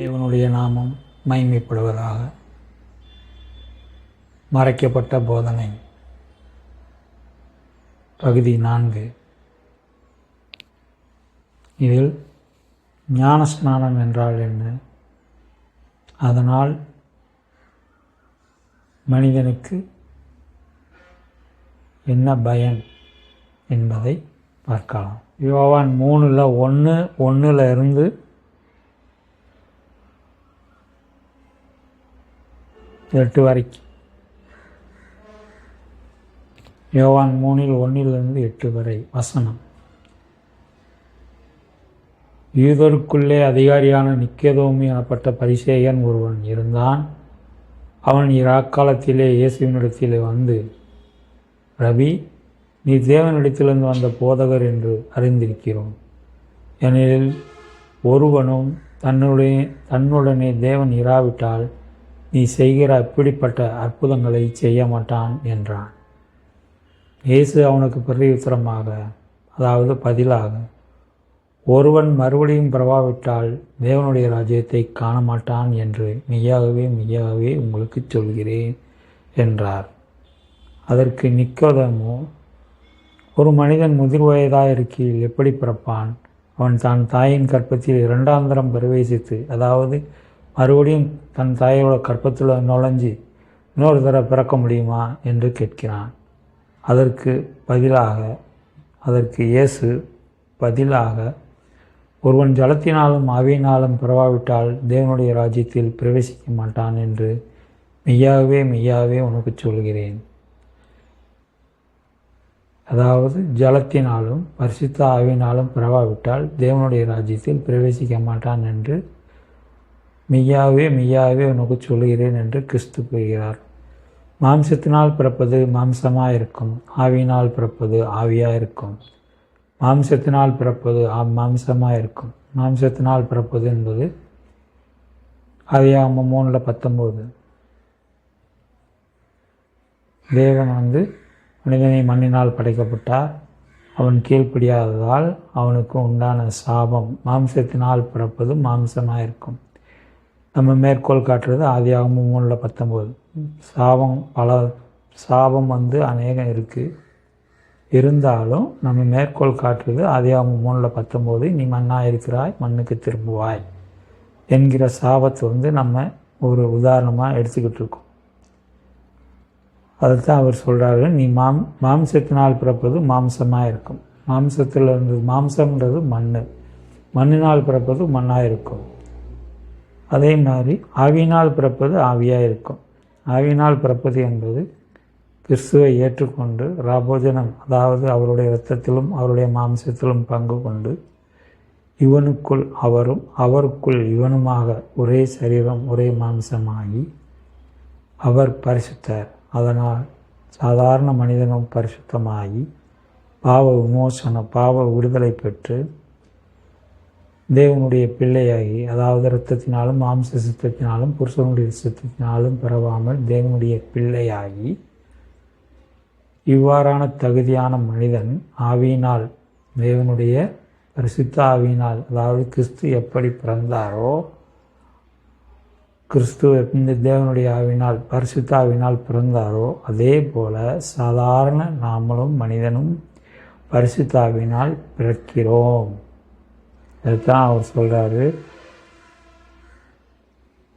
தேவனுடைய நாமம் மைமைப்படுவதாக மறைக்கப்பட்ட போதனை. பகுதி நான்கு. இதில் ஞானஸ்நானம் என்றால் என்ன? அதனால் மனிதனுக்கு என்ன பயன் என்பதை பார்க்கலாம். யோவான் மூணில் ஒன்று ஒன்றில் இருந்து எட்டு வரைக்கும். யோவான் மூணில் ஒன்றிலிருந்து எட்டு வரை. வசனம். யூதருக்குள்ளே அதிகாரியான நிக்கேதோமி எனப்பட்ட பரிசேயன் ஒருவன் இருந்தான். அவன் இராக்காலத்திலே இயேசுவினிடத்திலே வந்து ரவி நீ தேவனிடத்திலிருந்து வந்த போதகர் என்று அறிந்திருக்கிறோம். ஏனெனில் ஒருவனும் தன்னுடைய தன்னுடனே தேவன் இராவிட்டால் நீ செய்கிற அப்படிப்பட்ட அற்புதங்களை செய்ய மாட்டான் என்றான். இயேசு அவனுக்கு பிரதியுத்தரமாக அதாவது பதிலாக ஒருவன் மறுபடியும் பிறவாவிட்டால் தேவனுடைய ராஜ்யத்தை காண மாட்டான் என்று மெய்யாகவே மெய்யாகவே உங்களுக்கு சொல்கிறேன் என்றார். அதற்கு நிக்கோதமோ ஒரு மனிதன் முதிர் வயதாக இருக்கையில் எப்படி பிறப்பான்? அவன் தான் தாயின் கற்பத்தில் இரண்டாந்தரம் பிரவேசித்து அதாவது மறுபடியும் தன் தாயோட கற்பத்தில் நுழைஞ்சி இன்னொரு தடவை பிறக்க முடியுமா என்று கேட்கிறான். அதற்கு பதிலாக அதற்கு இயேசு பதிலாக ஒருவன் ஜலத்தினாலும் ஆவியினாலும் பிறவாவிட்டால் தேவனுடைய ராஜ்யத்தில் பிரவேசிக்க மாட்டான் என்று மெய்யாகவே மெய்யாகவே உனக்கு சொல்கிறேன். அதாவது ஜலத்தினாலும் பரிசுத்த ஆவியினாலும் பிறவாவிட்டால் தேவனுடைய ராஜ்யத்தில் பிரவேசிக்க மாட்டான் என்று மெய்யாகவே மெய்யாகவே உனக்கு சொல்கிறேன் என்று கிறிஸ்து கூறுகிறார். மாம்சத்தினால் பிறப்பது மாம்சமாக இருக்கும் ஆவியினால் பிறப்பது ஆவியாக இருக்கும் மாம்சத்தினால் பிறப்பது மாம்சமாக இருக்கும் மாம்சத்தினால் பிறப்பது என்பது அதிகாம மூணில் பத்தொம்போது தேவன் வந்து மனிதனை மண்ணினால் படைக்கப்பட்டார். அவன் கீழ்ப்படியாததால் அவனுக்கு உண்டான சாபம் மாம்சத்தினால் பிறப்பது மாம்சமாக இருக்கும் நம்ம மேற்கோள் காட்டுறது ஆதியாகமும் மூணில் பத்தொம்போது சாபம் பல சாபம் வந்து அநேகம் இருக்குது இருந்தாலும் நம்ம மேற்கோள் காட்டுறது ஆதியாகமும் மூணில் பத்தொம்போது நீ மண்ணாக இருக்கிறாய் மண்ணுக்கு திரும்புவாய் என்கிற சாபத்தை வந்து நம்ம ஒரு உதாரணமாக எடுத்துக்கிட்டு இருக்கோம். அதைத்தான் அவர் சொல்கிறாரு நீ மாம் மாம்சத்தினால் பிறப்பது மாம்சமாக இருக்கும். மாம்சத்தில் இருந்து மாம்சம்ன்றது மண் மண்ணினால் பிறப்பது மண்ணாக இருக்கும். அதே மாதிரி ஆவியினால் பிறப்பது ஆவியாக இருக்கும் ஆவியினால் பிறப்பது என்பது கிறிஸ்துவை ஏற்றுக்கொண்டு ராபோஜனம் அதாவது அவருடைய இரத்தத்திலும் அவருடைய மாம்சத்திலும் பங்கு கொண்டு இவனுக்குள் அவரும் அவருக்குள் இவனுமாக ஒரே சரீரம் ஒரே மாம்சமாகி அவர் பரிசுத்தர். அதனால் சாதாரண மனிதனும் பரிசுத்தமாகி பாவ விமோசன பாவ விடுதலை பெற்று தேவனுடைய பிள்ளையாகி அதாவது இரத்தத்தினாலும் மாம்ச சித்தத்தினாலும் புருஷனுடைய சித்தத்தினாலும் பிறவாமல் தேவனுடைய பிள்ளையாகி இவ்வாறான தகுதியான மனிதன் ஆவியினால் தேவனுடைய பரிசுத்த ஆவியினால் அதாவது கிறிஸ்து எப்படி பிறந்தாரோ கிறிஸ்து இந்த தேவனுடைய ஆவினால் பரிசுத்த ஆவினால் பிறந்தாரோ அதே போல சாதாரண நாமளும் மனிதனும் பரிசுத்தாவினால் பிறக்கிறோம். இதைத்தான் அவர் சொல்கிறாரு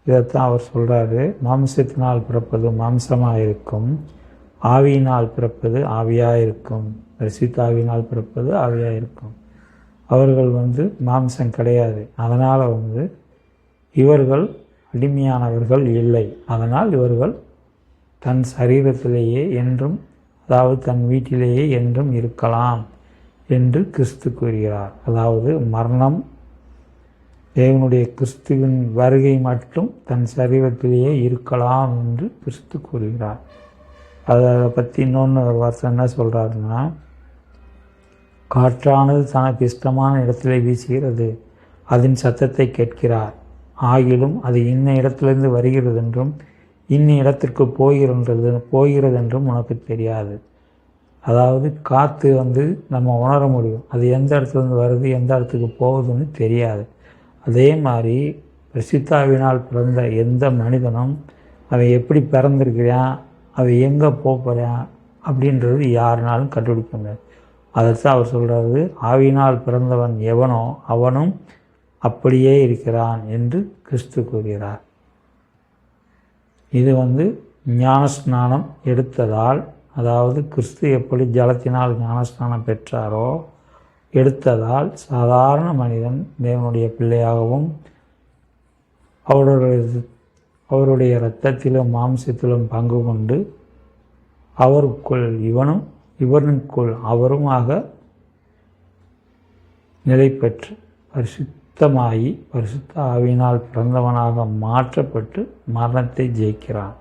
இதைத்தான் அவர் சொல்கிறாரு மாம்சத்தினால் பிறப்பது மாம்சமாக இருக்கும் ஆவியினால் பிறப்பது ஆவியாக இருக்கும் ரசித்தாவினால் பிறப்பது ஆவியாக இருக்கும் அவர்கள் வந்து மாம்சம் கிடையாது. அதனால் வந்து இவர்கள் அடிமையானவர்கள் இல்லை. அதனால் இவர்கள் தன் சரீரத்திலேயே என்றும் அதாவது தன் வீட்டிலேயே என்றும் இருக்கலாம். என்று கிறிஸ்து கூறுகிறார். அதாவது மரணம் தேவனுடைய கிறிஸ்துவின் வருகை மட்டும் தன் சரீரத்திலேயே இருக்கலாம் என்று கிறிஸ்து கூறுகிறார். அதை பற்றி இன்னொன்று வார்த்தை என்ன சொல்கிறாருன்னா காற்றானது தனக்கு இஷ்டமான இடத்திலே வீசுகிறது அதன் சத்தத்தை கேட்கிறார். ஆகிலும் அது இன்ன இடத்திலிருந்து வருகிறது என்றும் இன்ன இடத்திற்கு போகிறது போகிறது என்றும் உனக்கு தெரியாது. அதாவது காற்று வந்து நம்ம உணர முடியும். அது எந்த இடத்துலேருந்து வருது எந்த இடத்துக்கு போகுதுன்னு தெரியாது. அதே மாதிரி பிரசித்தாவினால் பிறந்த எந்த மனிதனும் அவன் எப்படி பிறந்திருக்கிறான் அவன் எங்கே போகிறான் அப்படின்றது யாருனாலும் கண்டுபிடிக்க முடியாது. அதற்கு அவர் சொல்கிறது ஆவினால் பிறந்தவன் எவனோ அவனும் அப்படியே இருக்கிறான் என்று கிறிஸ்து கூறுகிறார். இது வந்து ஞானஸ்நானம் எடுத்ததால் அதாவது கிறிஸ்து எப்படி ஜலத்தினால் ஞானஸ்நானம் பெற்றாரோ எடுத்ததால் சாதாரண மனிதன் தேவனுடைய பிள்ளையாகவும் அவருடைய அவருடைய இரத்தத்திலும் மாம்சத்திலும் பங்கு கொண்டு அவருக்குள் இவனும் இவனுக்குள் அவருமாக நிலை பெற்று பரிசுத்தமாகி பரிசுத்த ஆவினால் பிறந்தவனாக மாற்றப்பட்டு மரணத்தை ஜெயிக்கிறான்.